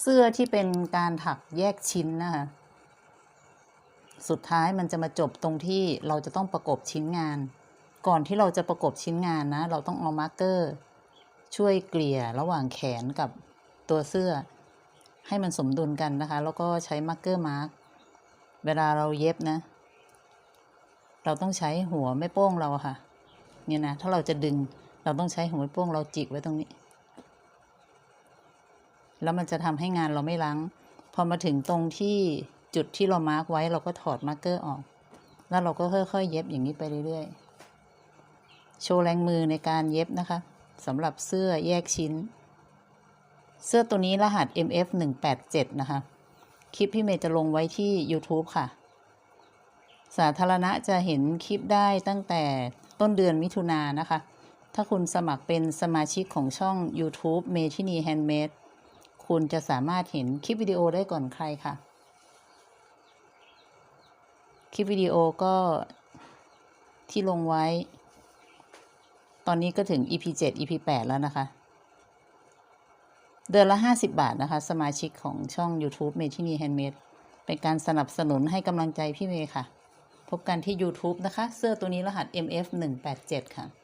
เสื้อที่เป็นการถักแยกชิ้นนะคะ สุดท้ายมันจะมาจบตรงที่เราจะต้องประกบชิ้นงาน ก่อนที่เราจะประกบชิ้นงานนะ เราต้องเอามาร์กเกอร์ ช่วยเกลี่ยระหว่างแขนกับตัวเสื้อ ให้มันสมดุลกันนะคะ แล้วก็ใช้มาร์กเกอร์มาร์กเวลาเราเย็บนะ เราต้องใช้หัวแม่โป้งเราค่ะ เนี่ยนะ ถ้าเราจะดึง เราต้องใช้หัวแม่โป้งเราจิกไว้ตรงนี้ แล้วมันจะทำให้งานเราไม่ล้าง พอมาถึงตรงที่จุดที่เรามาร์กไว้เราก็ถอดมาร์กเกอร์ออก แล้วเราก็ค่อยๆ เย็บอย่างนี้ไปเรื่อยๆ โชว์แรงมือในการเย็บนะคะสำหรับเสื้อแยกชิ้น เสื้อตัวนี้รหัส MF 187นะคะ คลิปพี่เมย์จะลงไว้ที่ YouTube ค่ะ สาธารณะจะเห็นคลิปได้ตั้งแต่ต้นเดือนมิถุนายนนะคะ ถ้าคุณสมัครเป็นสมาชิกของช่อง YouTube เมทินีแฮนด์เมด คุณจะสามารถเห็นคลิปวิดีโอได้ก่อนใครค่ะ คลิปวิดีโอก็ที่ลงไว้ ตอนนี้ก็ถึง EP 7 EP 8 แล้วนะคะ เดือนละ 50 บาทนะคะ สมาชิกของช่อง YouTube เมทินีแฮนด์เมดเป็นการสนับสนุนให้กำลังใจพี่เมย์ค่ะ พบกันที่ YouTube นะคะ เสื้อตัวนี้รหัส MF 187 ค่ะ